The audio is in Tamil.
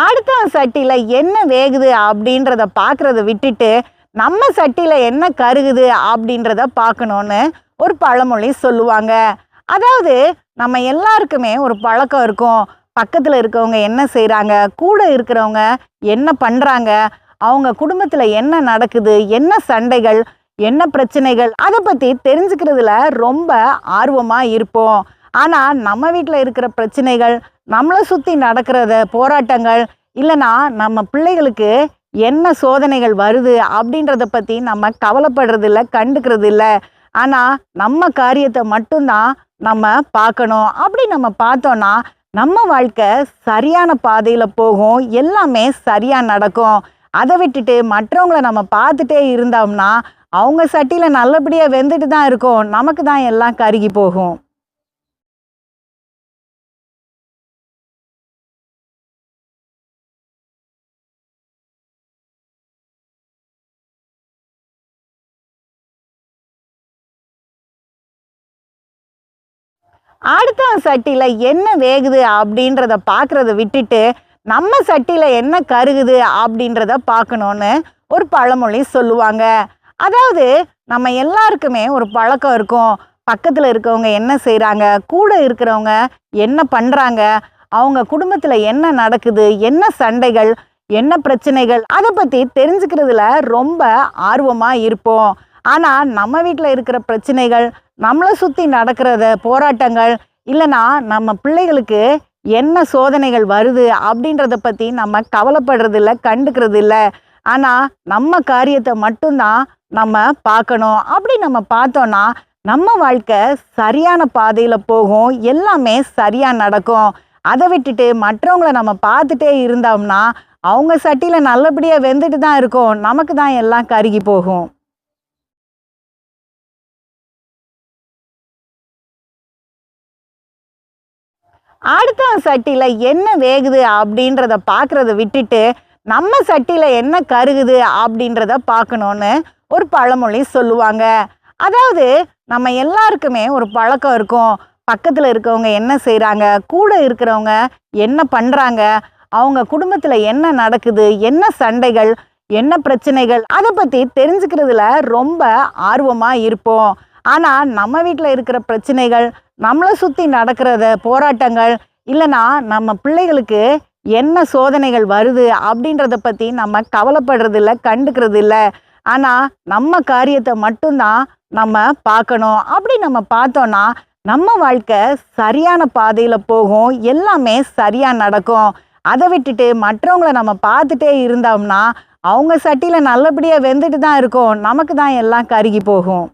அடுத்தவன் சட்டியில் என்ன வேகுது அப்படின்றத பார்க்குறத விட்டுட்டு நம்ம சட்டியில் என்ன கருகுது அப்படின்றத பார்க்கணுன்னு ஒரு பழமொழி சொல்லுவாங்க. அதாவது நம்ம எல்லாருக்குமே ஒரு பழக்கம் இருக்கும். பக்கத்தில் இருக்கவங்க என்ன செய்கிறாங்க கூட இருக்கிறவங்க என்ன பண்ணுறாங்க அவங்க குடும்பத்தில் என்ன நடக்குது? என்ன சண்டைகள்? என்ன பிரச்சனைகள்? அதை பற்றி தெரிஞ்சுக்கிறதுல ரொம்ப ஆர்வமாக இருப்போம். ஆனால் நம்ம வீட்டில் இருக்கிற பிரச்சனைகள் நம்மளை சுற்றி நடக்கிறத போராட்டங்கள் இல்லைனா நம்ம பிள்ளைகளுக்கு என்ன சோதனைகள் வருது அப்படின்றத பற்றி நம்ம கவலைப்படுறது இல்லை கண்டுக்கிறது இல்லை ஆனால் நம்ம காரியத்தை மட்டும்தான் நம்ம பார்க்கணும். அப்படி நம்ம பார்த்தோன்னா நம்ம வாழ்க்கை சரியான பாதையில் போகும். எல்லாமே சரியாக நடக்கும். அதை விட்டுட்டு மற்றவங்கள நம்ம பார்த்துட்டே இருந்தோம்னா அவங்க சட்டியில் நல்லபடியாக வெந்துட்டு தான் இருக்கும். நமக்கு தான் எல்லாம் கருகி போகும். அடுத்தவன் சட்டியில் என்ன வேகுது அப்படின்றத பார்க்குறத விட்டுட்டு நம்ம சட்டியில் என்ன கருகுது அப்படின்றத பார்க்கணுன்னு ஒரு பழமொழி சொல்லுவாங்க. அதாவது நம்ம எல்லாருக்குமே ஒரு பழக்கம் இருக்கும். பக்கத்தில் இருக்கவங்க என்ன செய்கிறாங்க கூட இருக்கிறவங்க என்ன பண்ணுறாங்க அவங்க குடும்பத்தில் என்ன நடக்குது? என்ன சண்டைகள்? என்ன பிரச்சனைகள்? அதை பற்றி தெரிஞ்சுக்கிறதுல ரொம்ப ஆர்வமாக இருப்போம். ஆனால் நம்ம வீட்டில் இருக்கிற பிரச்சனைகள் நம்மளை சுற்றி நடக்கிறத போராட்டங்கள் இல்லைனா நம்ம பிள்ளைகளுக்கு என்ன சோதனைகள் வருது அப்படின்றத பற்றி நம்ம கவலைப்படுறது இல்லை கண்டுக்கிறது இல்லை ஆனால் நம்ம காரியத்தை மட்டும்தான் நம்ம பார்க்கணும். அப்படி நம்ம பார்த்தோன்னா நம்ம வாழ்க்கை சரியான பாதையில் போகும். எல்லாமே சரியாக நடக்கும். அதை விட்டுட்டு மற்றவங்கள நம்ம பார்த்துட்டே இருந்தோம்னா அவங்க சட்டியில் நல்லபடியாக வெந்துட்டு தான் இருக்கும். நமக்கு தான் எல்லாம் கருகி போகும். அடுத்தவன் சட்டியில் என்ன வேகுது அப்படின்றத பார்க்குறத விட்டுட்டு நம்ம சட்டியில் என்ன கருகுது அப்படின்றத பார்க்கணுன்னு ஒரு பழமொழி சொல்லுவாங்க. அதாவது நம்ம எல்லாருக்குமே ஒரு பழக்கம் இருக்கும். பக்கத்தில் இருக்கவங்க என்ன செய்கிறாங்க கூட இருக்கிறவங்க என்ன பண்ணுறாங்க அவங்க குடும்பத்தில் என்ன நடக்குது? என்ன சண்டைகள்? என்ன பிரச்சனைகள்? அதை பற்றி தெரிஞ்சுக்கிறதுல ரொம்ப ஆர்வமாக இருப்போம். ஆனால் நம்ம வீட்டில் இருக்கிற பிரச்சனைகள் நம்மளை சுற்றி நடக்கிறத போராட்டங்கள் இல்லைனா நம்ம பிள்ளைகளுக்கு என்ன சோதனைகள் வருது அப்படின்றத பற்றி நம்ம கவலைப்படுறது இல்லை கண்டுக்கிறது இல்லை ஆனால் நம்ம காரியத்தை மட்டும்தான் நம்ம பார்க்கணும். அப்படி நம்ம பார்த்தோன்னா நம்ம வாழ்க்கை சரியான பாதையில் போகும். எல்லாமே சரியாக நடக்கும். அதை விட்டுட்டு மற்றவங்கள நம்ம பார்த்துட்டே இருந்தோம்னா அவங்க சட்டியில் நல்லபடியாக வெந்துட்டு தான் இருக்கும். நமக்கு தான் எல்லாம் கருகி போகும்.